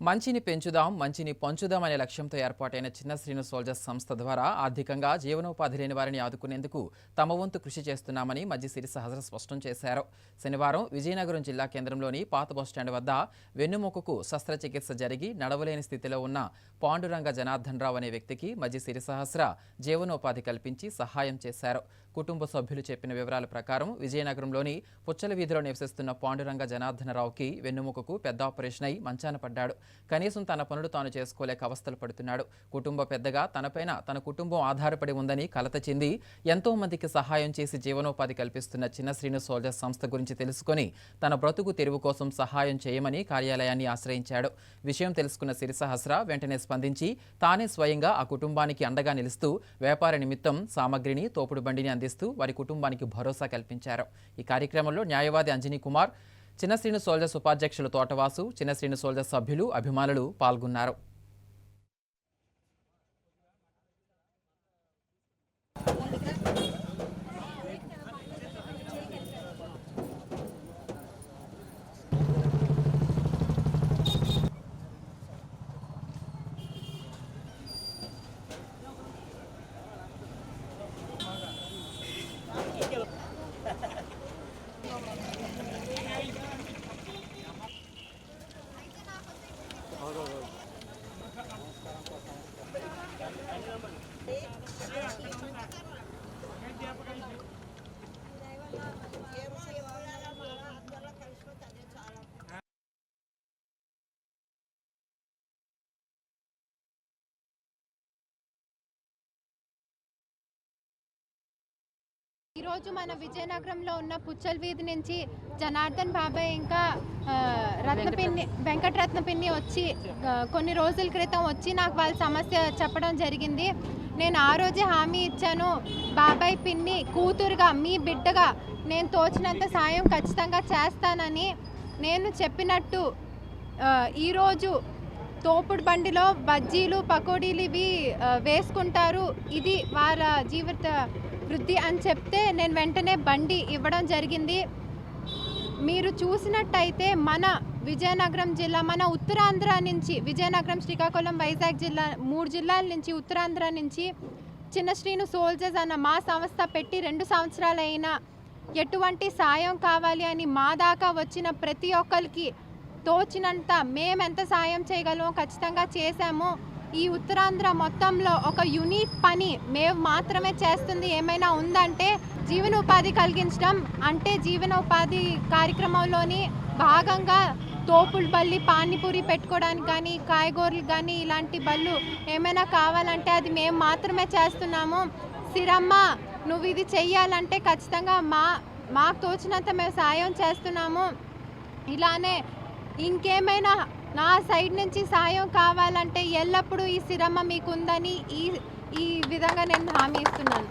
మంచిని పెంచుదాం మంచిని పంచుదాం అనే లక్ష్యంతో ఏర్పాటైన చిన్న శ్రీను సోల్జర్స్ సంస్థ ద్వారా ఆర్థికంగా జీవనోపాధి లేని వారిని ఆదుకునేందుకు తమ వంతు కృషి చేస్తున్నామని మధ్య సిరి సహజ స్పష్టం చేశారు. శనివారం విజయనగరం జిల్లా కేంద్రంలోని పాత బస్టాండ్ వద్ద వెన్నుముకకు శస్త్రచికిత్స జరిగి నడవలేని స్థితిలో ఉన్న పాండురంగ జనార్దన్ రావు అనే వ్యక్తికి మధ్య సిరి సహస్ర జీవనోపాధి కల్పించి సహాయం చేశారు. కుటుంబ సభ్యులు చెప్పిన వివరాల ప్రకారం విజయనగరంలోని పుచ్చల వీధిలో నివసిస్తున్న పాండురంగ జనార్దనరావుకి వెన్నుముకకు పెద్ద ఆపరేషన్ అయి మంచాన పడ్డాడు. కనీసం తన పనులు తాను చేసుకోలేక అవస్థలు పడుతున్నాడు. కుటుంబ పెద్దగా తనపైన తన కుటుంబం ఆధారపడి ఉందని కలత చెంది ఎంతో మందికి సహాయం చేసి జీవనోపాధి కల్పిస్తున్న చిన్న శ్రీను సోల్జర్స్ సంస్థ గురించి తెలుసుకొని తన బ్రతుకు తెరువు కోసం సహాయం చేయమని కార్యాలయాన్ని ఆశ్రయించాడు. విషయం తెలుసుకున్న సిరిసహస్ర వెంటనే స్పందించి తానే స్వయంగా ఆ కుటుంబానికి అండగా నిలుస్తూ వ్యాపార నిమిత్తం సామగ్రిని తోపుడు బండిని అందిస్తూ వారి కుటుంబానికి భరోసా కల్పించారు. ఈ కార్యక్రమంలో న్యాయవాది అంజనీ కుమార్ చిన్న శ్రీను సోల్జర్స్ ఉపాధ్యక్షులు తోటవాసు చిన్న శ్రీను సోల్జర్స్ సభ్యులు అభిమానులు పాల్గొన్నారు. Hindi ako kayo. ఈరోజు మన విజయనగరంలో ఉన్న పుచ్చల్ వీధి నుంచి జనార్దన్ బాబాయ్ ఇంకా రత్నపిన్ని వెంకటరత్నపిన్ని వచ్చి కొన్ని రోజుల క్రితం వచ్చి నాకు వాళ్ళ సమస్య చెప్పడం జరిగింది. నేను ఆ రోజే హామీ ఇచ్చాను. బాబాయ్ పిన్ని కూతురుగా మీ బిడ్డగా నేను తోచినంత సాయం ఖచ్చితంగా చేస్తానని నేను చెప్పినట్టు ఈరోజు తోపుడు బండిలో బజ్జీలు పకోడీలు ఇవి వేసుకుంటారు. ఇది వారి జీవిత వృద్ధి అని చెప్తే నేను వెంటనే బండి ఇవ్వడం జరిగింది. మీరు చూసినట్టయితే మన విజయనగరం జిల్లా మన ఉత్తరాంధ్ర నుంచి విజయనగరం శ్రీకాకుళం వైజాగ్ జిల్లా మూడు జిల్లాల నుంచి ఉత్తరాంధ్ర నుంచి చిన్న శ్రీను సోల్జర్స్ అన్న మా సంస్థ పెట్టి రెండు సంవత్సరాలైనా ఎటువంటి సాయం కావాలి అని మా దాకా వచ్చిన ప్రతి ఒక్కరికి తోచినంత మేమెంత సాయం చేయగలమో ఖచ్చితంగా చేశాము. ఈ ఉత్తరాంధ్ర మొత్తంలో ఒక యునిక్ పని మేము మాత్రమే చేస్తుంది. ఏమైనా ఉందంటే జీవనోపాధి కలిగించడం. అంటే జీవనోపాధి కార్యక్రమంలోని భాగంగా తోపుడు బల్లి పానీపూరి పెట్టుకోవడానికి కానీ కాయగూరలు కానీ ఇలాంటి బళ్ళు ఏమైనా కావాలంటే అది మేము మాత్రమే చేస్తున్నాము. సిరమ్మ నువ్వు ఇది చెయ్యాలంటే ఖచ్చితంగా మా మాకు తోచినంత మేము సాయం చేస్తున్నాము. ఇలానే ఇంకేమైనా నా సైడ్ నుంచి సాయం కావాలంటే ఎల్లప్పుడూ ఈ సిరమ్మ మీకు ఉందని ఈ ఈ విధంగా నేను హామీ ఇస్తున్నాను.